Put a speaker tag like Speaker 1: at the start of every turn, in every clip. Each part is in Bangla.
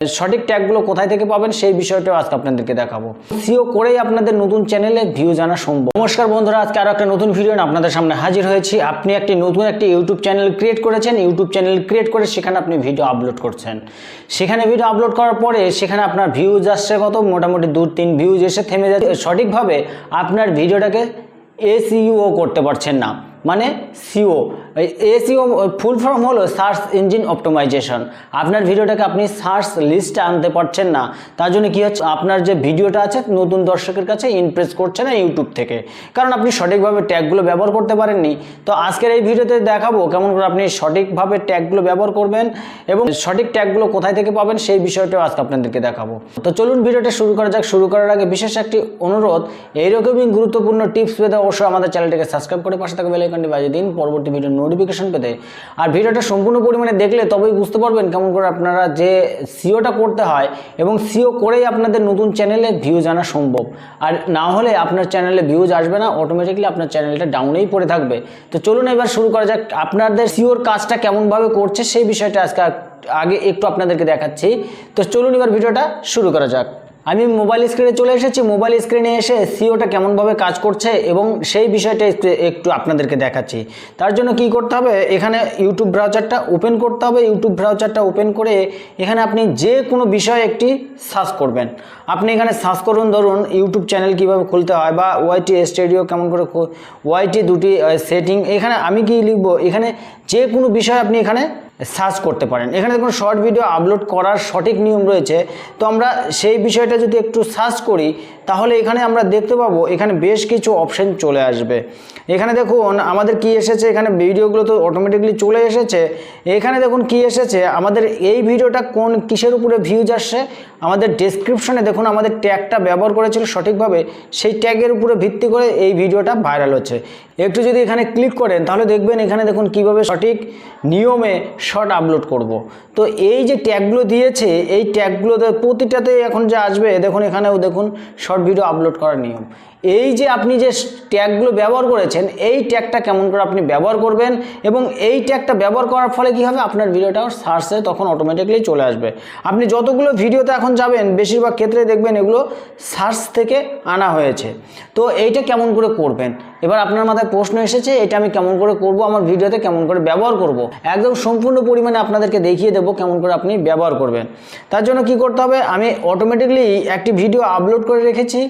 Speaker 1: সঠিক ট্যাগগুলো কোথায় থেকে পাবেন সেই বিষয়টাও আজকে আপনাদেরকে দেখাবো। সিও করেই আপনাদের নতুন চ্যানেলে ভিউ জানা সম্ভব। নমস্কার বন্ধুরা, আজকে আরও একটা নতুন ভিডিও আপনাদের সামনে হাজির হয়েছি। আপনি একটি নতুন একটি ইউটিউব চ্যানেল ক্রিয়েট করেছেন। ইউটিউব চ্যানেল ক্রিয়েট করে সেখানে আপনি ভিডিও আপলোড করছেন। সেখানে ভিডিও আপলোড করার পরে সেখানে আপনার ভিউজ আসছে কত? মোটামুটি দু তিন ভিউজ এসে থেমে যাচ্ছে। সঠিকভাবে আপনার ভিডিওটাকে এসইও করতে পারছেন না। মানে সিও এসিও ফুল ফর্ম হলো সার্চ ইঞ্জিন অপটোমাইজেশন। আপনার ভিডিওটাকে আপনি সার্চ লিস্টে আনতে পারছেন না। তার জন্য কী হচ্ছে? আপনার যে ভিডিওটা আছে, নতুন দর্শকের কাছে ইমপ্রেস করছে না ইউটিউব থেকে। কারণ আপনি সঠিকভাবে ট্যাগগুলো ব্যবহার করতে পারেননি। তো আজকের এই ভিডিওতে দেখাবো কেমন করে আপনি সঠিকভাবে ট্যাগগুলো ব্যবহার করবেন এবং সঠিক ট্যাগগুলো কোথায় থেকে পাবেন সেই বিষয়টাও আজকে আপনাদেরকে দেখাবো। তো চলুন ভিডিওটা শুরু করা যাক। শুরু করার আগে বিশেষ একটি অনুরোধ, এইরকমই গুরুত্বপূর্ণ টিপস পেতে অবশ্যই আমাদের চ্যানেলটিকে সাবস্ক্রাইব করে পাশে থাকা বেলাইকনটি বাজিয়ে দিন। পরবর্তী ভিডিও নোটিফিকেশন পেতে। আর ভিডিওটা সম্পূর্ণ পরিমাণে দেখলে তবেই বুঝতে পারবেন কেমন করে আপনারা যে সিওটা করতে হয় এবং সিও করেই আপনাদের নতুন চ্যানেলে ভিউ জানা সম্ভব। আর না হলে আপনার চ্যানেলে ভিউজ আসবে না অটোমেটিকলি আপনার চ্যানেলটা ডাউনেই পড়ে থাকবে। তো চলুন এবার শুরু করা যাক, আপনাদের সিওর কাজটা কেমনভাবে করছে সেই বিষয়টা আজকে আগে একটু আপনাদেরকে দেখাচ্ছি। তো চলুন এবার ভিডিওটা শুরু করা যাক। আমি মোবাইল স্ক্রিনে চলে এসেছি। মোবাইল স্ক্রিনে এসে সিওটা কেমনভাবে কাজ করছে এবং সেই বিষয়টা একটু একটু আপনাদেরকে দেখাচ্ছি। তার জন্য কি করতে হবে? এখানে ইউটিউব ব্রাউজারটা ওপেন করতে হবে। ইউটিউব ব্রাউজারটা ওপেন করে এখানে আপনি যে কোনো বিষয়ে একটি সার্চ করবেন। আপনি এখানে সার্চ করুন, ধরুন ইউটিউব চ্যানেল কীভাবে খুলতে হয় বা ওয়াইটি স্টুডিও কেমন করে ওয়াইটি দুটি সেটিং এখানে আমি কি লিখব? এখানে যে কোনো বিষয় আপনি এখানে সার্চ করতে পারেন। এখানে দেখুন শর্ট ভিডিও আপলোড করার সঠিক নিয়ম রয়েছে। তো আমরা সেই বিষয়টা যদি একটু সার্চ করি তাহলে এখানে আমরা দেখতে পাবো এখানে বেশ কিছু অপশান চলে আসবে। এখানে দেখুন, আমাদের কি এসেছে? এখানে ভিডিওগুলো তো অটোমেটিকলি চলে এসেছে। এখানে দেখুন কি এসেছে? আমাদের এই ভিডিওটা কোন কিসের উপরে ভিউজ আসছে? আমাদের ডেসক্রিপশনে দেখুন, আমাদের ট্যাগটা ব্যবহার করেছিল সঠিকভাবে, সেই ট্যাগের উপরে ভিত্তি করে এই ভিডিওটা ভাইরাল হচ্ছে। একটু যদি এখানে ক্লিক করেন, তাহলে দেখবেন এখানে দেখুন কীভাবে সঠিক নিয়মে শর্ট আপলোড করব। তো এই যে ট্যাগগুলো দিয়েছে, এই ট্যাগগুলোতে প্রতিটাতে এখন যে আসবে, দেখুন এখানেও দেখুন শর্ট ভিডিও আপলোড করার নিয়ম। এই যে আপনি যে ট্যাগগুলো ব্যবহার করেছেন, এই ট্যাগটা কেমন করে আপনি ব্যবহার করবেন এবং এই ট্যাগটা ব্যবহার করার ফলে কী হবে? আপনার ভিডিওটা সার্চে তখন অটোমেটিকলি চলে আসবে। আপনি যতগুলো ভিডিওতে এখন যাবেন, বেশিরভাগ ক্ষেত্রে দেখবেন এগুলো সার্চ থেকে আনা হয়েছে। তো এইটা কেমন করে করবেন? এবার আপনার মাথায় প্রশ্ন এসেছে, এটা আমি কেমন করে করব? আমার ভিডিওতে কেমন করে ব্যবহার করব? একদম সম্পূর্ণ পরিমাণে আপনাদেরকে দেখিয়ে দেবো কেমন করে আপনি ব্যবহার করবেন। তার জন্য কি করতে হবে? আমি অটোমেটিকলি একটি ভিডিও আপলোড করে রেখেছি।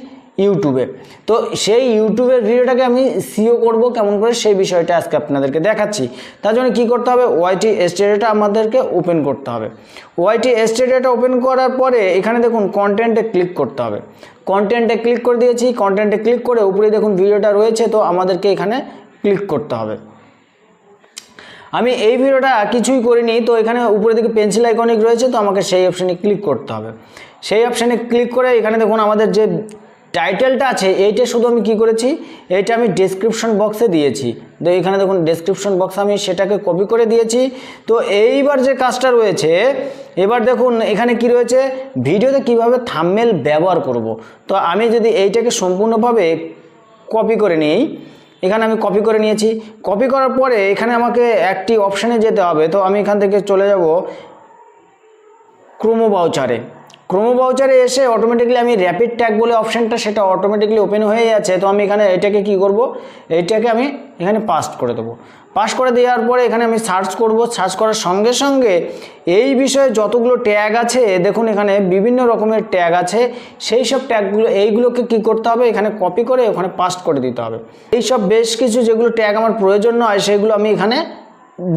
Speaker 1: ইউটিউবে। তো সেই ইউটিউবের ভিডিওটাকে আমি সিও করব কেমন করে সেই বিষয়টা আজকে আপনাদেরকে দেখাচ্ছি। তার জন্য কী করতে হবে? ওয়াইটি স্টেডিওটা আমাদেরকে ওপেন করতে হবে। ওয়াইটি স্টেডিওটা ওপেন করার পরে এখানে দেখুন কন্টেন্টে ক্লিক করতে হবে। কন্টেন্টে ক্লিক করে দিয়েছি। কন্টেন্টে ক্লিক করে উপরে দেখুন ভিডিওটা রয়েছে, তো আমাদেরকে এখানে ক্লিক করতে হবে। আমি এই ভিডিওটা কিছুই করিনি, তো এখানে উপরে দিকে পেন্সিল আইকনিক রয়েছে, তো আমাকে সেই অপশানে ক্লিক করতে হবে। সেই অপশানে ক্লিক করে এখানে দেখুন আমাদের যে টাইটেলটা আছে, এইটা শুধু আমি কি করেছি? এইটা আমি ডেসক্রিপশন বক্সে দিয়েছি। তো এখানে দেখুন ডেসক্রিপশন বক্সে আমি সেটাকে কপি করে দিয়েছি। তো এইবার যে কাজটা রয়েছে, এবার দেখুন, এখানে কি রয়েছে? ভিডিওতে কীভাবে থাম্মেল ব্যবহার করব। তো আমি যদি এইটাকে সম্পূর্ণভাবে কপি করে নিই, এখানে আমি কপি করে নিয়েছি। কপি করার পরে এখানে আমাকে একটি অপশানে যেতে হবে। তো আমি এখান থেকে চলে যাব ক্রোমো বাউচারে ক্রোমো বাউচারে এসে অটোমেটিকলি আমি র্যাপিড ট্যাগ বলে অপশানটা সেটা অটোমেটিকলি ওপেন হয়ে যাচ্ছে, তো আমি এখানে এটাকে কি করব? এইটাকে আমি এখানে পাস্ট করে দেবো। পাস করে দেওয়ার পরে এখানে আমি সার্চ করব। সার্চ করার সঙ্গে সঙ্গে এই বিষয়ে যতগুলো ট্যাগ আছে, দেখুন এখানে বিভিন্ন রকমের ট্যাগ আছে, সেই সব ট্যাগগুলো এইগুলোকে কি করতে হবে? এখানে কপি করে ওখানে পাস্ট করে দিতে হবে। এই সব বেশ কিছু যেগুলো ট্যাগ আমার প্রয়োজন নয়, সেগুলো আমি এখানে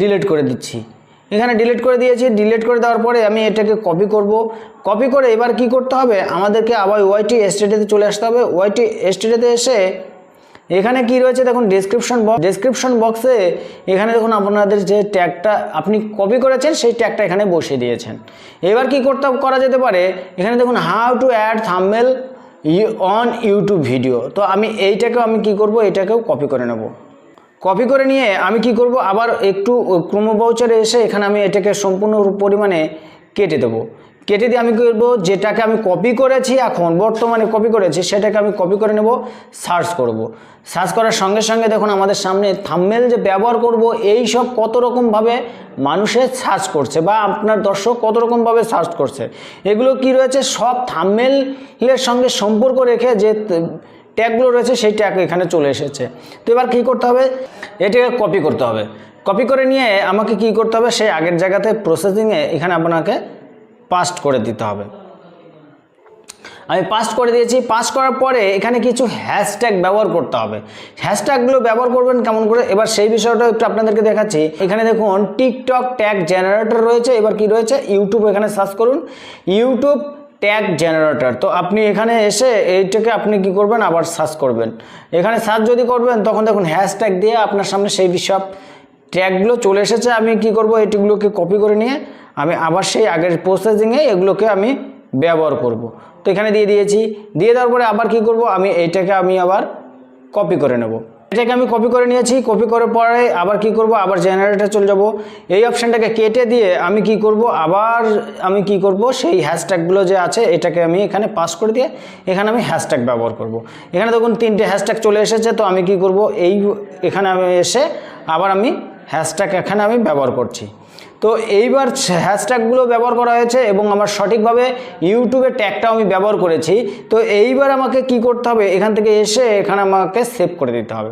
Speaker 1: ডিলিট করে দিচ্ছি। এখানে ডিলিট করে দিয়েছি। ডিলিট করে দেওয়ার পরে আমি এটাকে কপি করব। কপি করে এবার কি করতে হবে? আমাদেরকে আবার ওয়াইটি এস্টেটেতে চলে আসতে হবে। ওয়াইটি এস্টেটেতে এসে এখানে কি রয়েছে দেখুন ডেসক্রিপশন বক্স ডেসক্রিপশন বক্সে এখানে দেখুন আপনাদের যে ট্যাগটা আপনি কপি করেছেন, সেই ট্যাগটা এখানে বসিয়ে দিয়েছেন। এবার কি করতে করা যেতে পারে, এখানে দেখুন how to add thumbnail on YouTube video তো আমি এইটাকেও আমি কি করব? এটাকেও কপি করে নেব। কপি করে নিয়ে আমি কি করব? আবার একটু ক্রোমো বাউচারে এসে এখানে আমি এটাকে সম্পূর্ণ পরিমাণে কেটে দেবো। কেটে দিয়ে আমি করব? যেটাকে আমি কপি করেছি এখন, বর্তমানে কপি করেছি, সেটাকে আমি কপি করে নেব সার্চ করব। সার্চ করার সঙ্গে সঙ্গে দেখুন আমাদের সামনে থাম্মেল যে ব্যবহার করব, এই সব কত রকমভাবে মানুষের সার্চ করছে বা আপনার দর্শক কত রকমভাবে সার্চ করছে। এগুলো কি রয়েছে? সব থাম্মেলের সঙ্গে সম্পর্ক রেখে যে ট্যাগগুলো রয়েছে, সেই ট্যাগ এখানে চলে এসেছে। তো এবার কী করতে হবে? এটাকে কপি করতে হবে। কপি করে নিয়ে আমাকে কি করতে হবে? সেই আগের জায়গাতে প্রসেসিংয়ে এখানে আপনাকে পাস্ট করে দিতে হবে। আমি পাস্ট করে দিয়েছি। পাস করার পরে এখানে কিছু হ্যাশট্যাগ ব্যবহার করতে হবে। হ্যাশট্যাগুলো ব্যবহার করবেন কেমন করে? এবার সেই বিষয়টা একটু আপনাদেরকে দেখাচ্ছি। এখানে দেখুন টিকটক ট্যাগ জেনারেটর রয়েছে। এবার কি রয়েছে? ইউটিউব এখানে সার্চ করুন। ইউটিউব ট্যাগ জেনারেটর তো আপনি এখানে এসে এইটাকে আপনি কি করবেন? আবার সার্চ করবেন। এখানে সার্চ যদি করবেন, তখন দেখুন হ্যাশট্যাগ দিয়ে আপনার সামনে সেই বিষয় ট্যাগগুলো চলে এসেছে। আমি কি করব? এটিগুলোকে কপি করে নিয়ে আমি আবার সেই আগের প্রসেসিংয়ে এগুলোকে আমি ব্যবহার করব। তো এখানে দিয়ে দিয়েছি। দিয়ে দেওয়ার পরে আবার কি করব? আমি এইটাকে আমি আবার কপি করে নেব। এটাকে আমি কপি করে নিয়েছি। কপি করার পরে আবার কি করব? আবার জেনারেটর চলে যাব। এই অপশানটাকে কেটে দিয়ে আমি কি করব? আবার আমি কি করব? সেই হ্যাশট্যাগুলো যে আছে, এটাকে আমি এখানে পাস করে দিয়ে এখানে আমি হ্যাশট্যাগ ব্যবহার করব। এখানে দেখুন তিনটে হ্যাশট্যাগ চলে এসেছে, তো আমি কি করব? এই এখানে আমি এসে আবার আমি হ্যাশট্যাগ এখানে আমি ব্যবহার করছি। তো এইবার হ্যাশট্যাগুলো ব্যবহার করা হয়েছে এবং আমার সঠিকভাবে ইউটিউবের ট্যাগটাও আমি ব্যবহার করেছি। তো এইবার আমাকে কি করতে হবে? এখান থেকে এসে এখানে আমাকে সেভ করে দিতে হবে।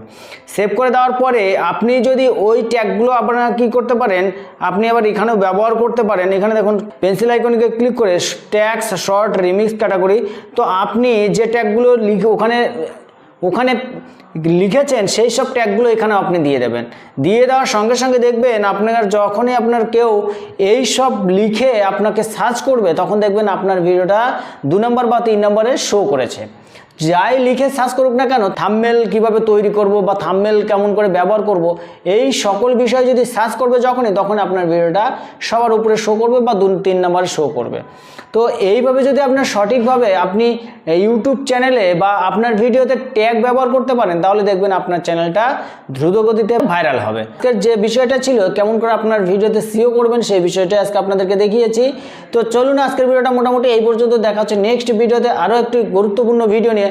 Speaker 1: সেভ করে দেওয়ার পরে আপনি যদি ওই ট্যাগগুলো আপনারা কি করতে পারেন, আপনি আবার এখানেও ব্যবহার করতে পারেন। এখানে দেখুন পেন্সিল আইকনকে ক্লিক করে ট্যাক্স শর্ট রিমিক্স ক্যাটাগরি তো আপনি যে ট্যাগগুলো লিখে ওখানে ওখানে লিখেছেন সেই সব ট্যাগগুলো এখানে আপনি দিয়ে দেবেন। দিয়ে দেওয়ার সঙ্গে সঙ্গে দেখবেন আপনার যখনই আপনার কেউ এই সব লিখে আপনাকে সার্চ করবে, তখন দেখবেন আপনার ভিডিওটা দু নম্বর বা তিন নম্বরে শো করেছে। যাই লিখে সার্চ করুক না কেন থাম্মেল কীভাবে তৈরি করব বা থাম্মেল কেমন করে ব্যবহার করব, এই সকল বিষয় যদি সার্চ করবে যখনই তখন আপনার ভিডিওটা সবার উপরে শো করবে বা দু, তিন নম্বরে শো করবে। তো এইভাবে যদি আপনার সঠিকভাবে আপনি ইউটিউব চ্যানেলে বা আপনার ভিডিওতে ট্যাগ ব্যবহার করতে পারেন, তাহলে দেখবেন আপনার চ্যানেলটা দ্রুতগতিতে ভাইরাল হবে। যে বিষয়টা ছিল, কেমন করে আপনার ভিডিওতে সিও করবেন, সেই বিষয়টা আজকে আপনাদেরকে দেখিয়েছি। তো চলুন আজকের ভিডিওটা মোটামুটি এই পর্যন্ত দেখা হচ্ছে নেক্সট ভিডিওতে আরও একটি গুরুত্বপূর্ণ ভিডিও নিয়ে